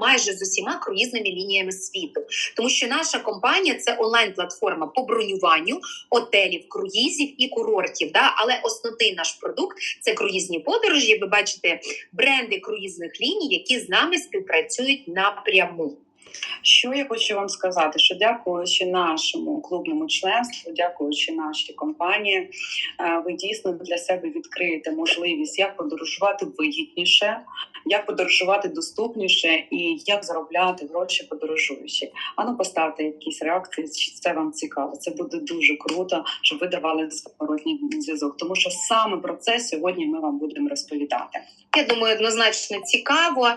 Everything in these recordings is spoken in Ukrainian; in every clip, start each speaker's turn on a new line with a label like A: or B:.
A: майже з усіма круїзними лініями світу, тому що наша компанія це онлайн-платформа по бронюванню отелів, круїзів і курортів. Да? Але основний наш продукт це круїзні подорожі. Ви бачите бренди круїзних ліній, які з нами співпрацюють напряму.
B: Що я хочу вам сказати? Що дякуючи нашому клубному членству, дякуючи нашій компанії, е, ви дійсно для себе відкриєте можливість як подорожувати вигідніше, як подорожувати доступніше і як заробляти гроші подорожуючи. А ну поставте якісь реакції, чи це вам цікаво. Це буде дуже круто, щоб ви давали зворотній зв'язок. Тому що саме про це сьогодні ми вам будемо розповідати.
A: Я думаю, однозначно цікаво. Е,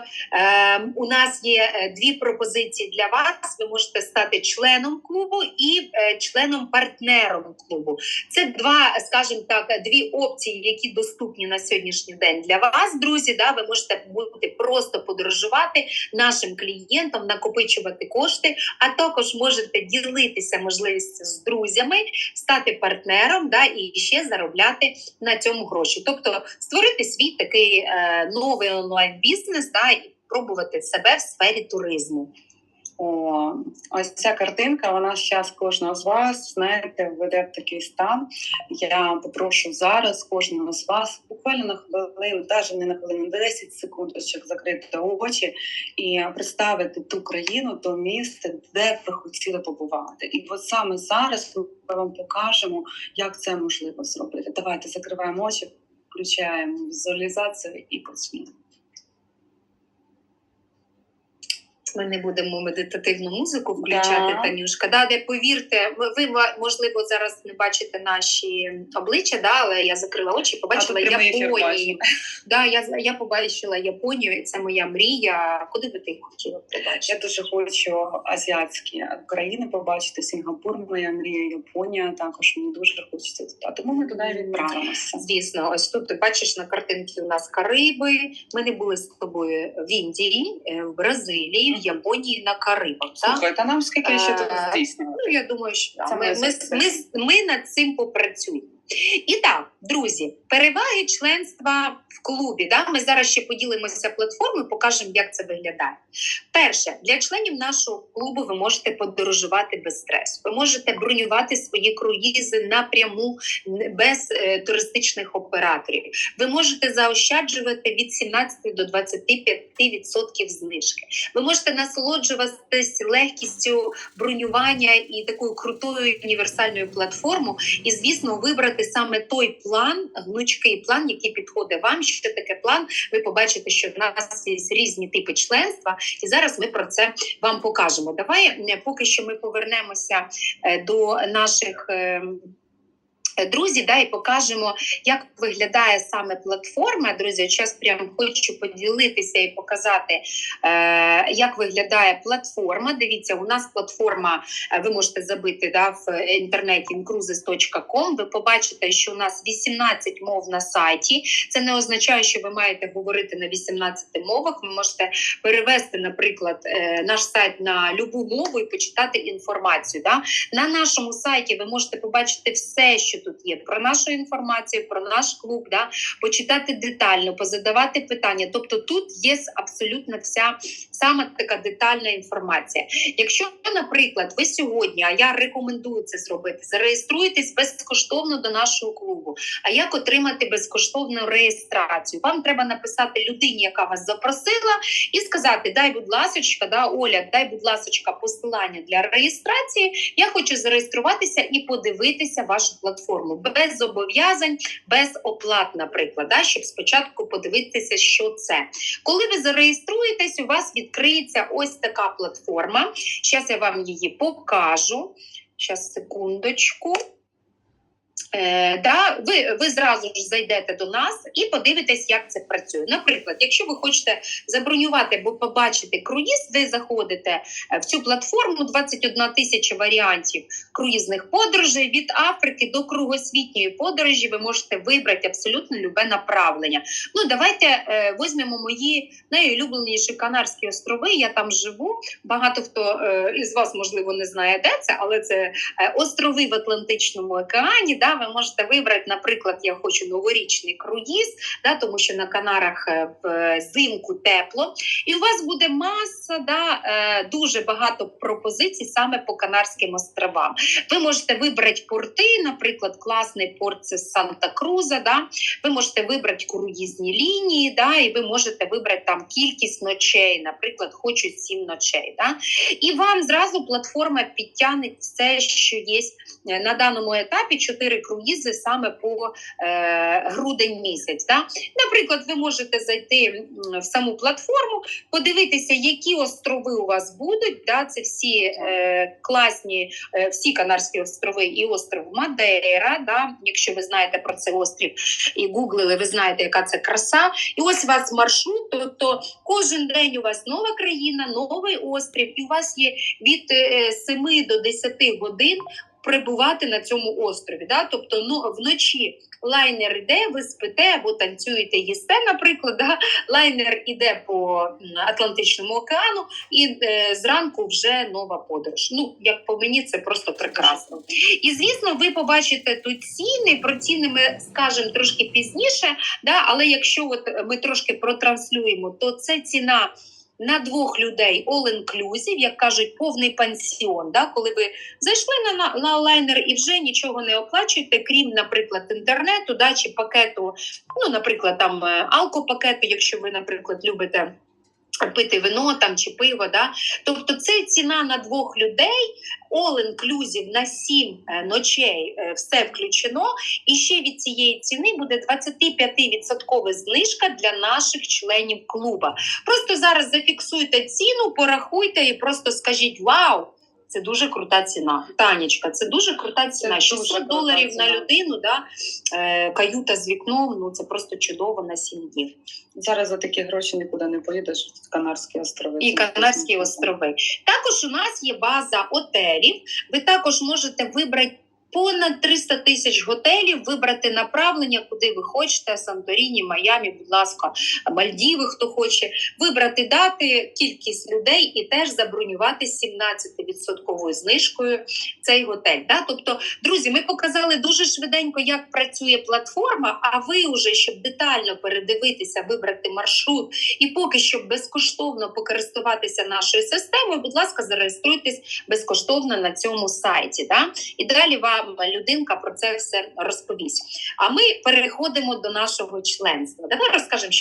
A: у нас є е, дві пропозиції для вас. Ви можете стати членом клубу і е, членом-партнером клубу. Це два, скажімо так, дві опції, які доступні на сьогоднішній день для вас, друзі. Да, ви можете бути просто подорожувати нашим клієнтам, накопичувати кошти, а також можете ділитися можливістю з друзями, стати партнером, да, і ще заробляти на цьому гроші. Тобто створити свій такий е, новий онлайн-бізнес да, і пробувати себе в сфері туризму.
B: О, ось ця картинка, вона зараз кожного з вас, знаєте, веде в такий стан. Я попрошу зараз кожного з вас буквально на хвилину, навіть не на хвилину, 10 секундочок закрити очі і представити ту країну, то місце, де ви хотіли побувати. І от саме зараз ми вам покажемо, як це можливо зробити. Давайте закриваємо очі, включаємо візуалізацію і почнемо.
A: Ми не будемо медитативну музику включати,
B: Да.
A: Танюшка. Да, де повірте, ви- можливо зараз не бачите наші обличчя, да, але я закрила очі, побачила Японію. Да, я я побачила Японію, і це моя мрія. Куди би ти хотіла
B: Я дуже хочу азіатські країни побачити. Сінгапур, моя мрія, Японія також мені дуже хочеться туди. Тому ми туди відправимося.
A: Звісно, ось тут ти бачиш на картинці у нас Кариби. Ми не були з тобою в Індії, е, в Бразилії, Японії на Карибах. Слухай,
B: та нам скільки ще тут
A: Е,
B: здійснювати?
A: Ну, я думаю, що да,
B: Це
A: ми,
B: ми
A: ми, ми, ми над цим попрацюємо. І так, друзі, переваги членства в клубі. Да? Ми зараз ще поділимося платформою, покажемо, як це виглядає. Перше, для членів нашого клубу ви можете подорожувати без стресу. Ви можете бронювати свої круїзи напряму без е, туристичних операторів. Ви можете заощаджувати від 17 до 25% знижки. Ви можете насолоджуватись легкістю бронювання і такою крутою універсальною платформою, і звісно, вибрати саме той план, гнучкий план, який підходить вам. Що таке план? Ви побачите, що в нас є різні типи членства, і зараз ми про це вам покажемо. Давай поки що ми повернемося е, до наших. Е, Друзі, да, і покажемо, як виглядає саме платформа. Друзі, зараз прям хочу поділитися і показати, е, як виглядає платформа. Дивіться, у нас платформа, е, ви можете забити да, в інтернеті incruises.com. Ви побачите, що у нас 18 мов на сайті. Це не означає, що ви маєте говорити на 18 мовах. Ви можете перевести, наприклад, е, наш сайт на любу мову і почитати інформацію. Да? На нашому сайті ви можете побачити все, що тут є про нашу інформацію, про наш клуб, да? почитати детально, позадавати питання. Тобто тут є абсолютно вся саме така детальна інформація. Якщо, наприклад, ви сьогодні, а я рекомендую це зробити, зареєструєтесь безкоштовно до нашого клубу. А як отримати безкоштовну реєстрацію? Вам треба написати людині, яка вас запросила, і сказати: Дай, будь ласочка, да, Оля, дай, будь ласочка, посилання для реєстрації. Я хочу зареєструватися і подивитися вашу платформу без зобов'язань, без оплат, наприклад, да, щоб спочатку подивитися, що це. Коли ви зареєструєтесь, у вас відкриється ось така платформа. Зараз я вам її покажу. Зараз секундочку. Е, да, ви, ви зразу ж зайдете до нас і подивитесь, як це працює. Наприклад, якщо ви хочете забронювати або побачити круїз, ви заходите е, в цю платформу 21 тисяча варіантів круїзних подорожей від Африки до кругосвітньої подорожі. Ви можете вибрати абсолютно любе направлення. Ну, давайте е, візьмемо мої найулюбленіші Канарські острови. Я там живу. Багато хто е, із вас можливо не знає, де це, але це е, острови в Атлантичному океані. Да? Ви можете вибрати, наприклад, я хочу новорічний круїз, да? тому що на Канарах е, зимку тепло, і у вас буде маса, да, е, дуже багато пропозицій саме по Канарським островам. Ви можете вибрати порти, наприклад, класний порт це Санта-Круза. Да? Ви можете вибрати круїзні лінії, да? і ви можете вибрати там кількість ночей, наприклад, хочу сім ночей. Да? І вам зразу платформа підтягне все, що є е, на даному етапі. Чотири круїзи саме по е, грудень місяць. Да? Наприклад, ви можете зайти в саму платформу, подивитися, які острови у вас будуть. Да? Це всі е, класні, е, всі Канарські острови і остров Мадейра. Да? Якщо ви знаєте про цей острів і гуглили, ви знаєте, яка це краса. І ось у вас маршрут, тобто кожен день у вас нова країна, новий острів, і у вас є від е, 7 до 10 годин прибувати на цьому острові. Да? Тобто ну, вночі лайнер йде, ви спите або танцюєте, їсте, наприклад. Да? Лайнер іде по Атлантичному океану, і е, зранку вже нова подорож. Ну, як по мені, це просто прекрасно. І звісно, ви побачите тут ціни. Про ціни ми скажемо трошки пізніше. Да? Але якщо от ми трошки протранслюємо, то це ціна. На двох людей all inclusive, як кажуть, повний пансіон. Да? Коли ви зайшли на, на, на лайнер і вже нічого не оплачуєте, крім, наприклад, інтернету, да, чи пакету, ну, наприклад, там е, алкопакету, якщо ви, наприклад, любите. Пити вино там чи пиво, да? тобто це ціна на двох людей, all inclusive на сім е, ночей, е, все включено. І ще від цієї ціни буде 25% знижка для наших членів клуба. Просто зараз зафіксуйте ціну, порахуйте і просто скажіть вау. Це дуже крута ціна. Танечка, це дуже крута ціна.
B: дуже
A: 600
B: крута
A: доларів на людину, да? е, каюта з вікном. Ну це просто чудово на сім днів.
B: Зараз за такі гроші нікуди не поїдеш в Канарські острови.
A: І Канарські острови. Також у нас є база отелів. Ви також можете вибрати. Понад 300 тисяч готелів вибрати направлення, куди ви хочете: Санторіні, Майамі, будь ласка, Мальдіви, хто хоче, вибрати дати, кількість людей і теж забронювати 17% знижкою цей готель. Да? Тобто, друзі, ми показали дуже швиденько, як працює платформа. А ви вже щоб детально передивитися, вибрати маршрут і поки що безкоштовно покористуватися нашою системою, будь ласка, зареєструйтесь безкоштовно на цьому сайті. Да? І далі вам людинка про це все розповість. А ми переходимо до нашого членства. Давай розкажемо,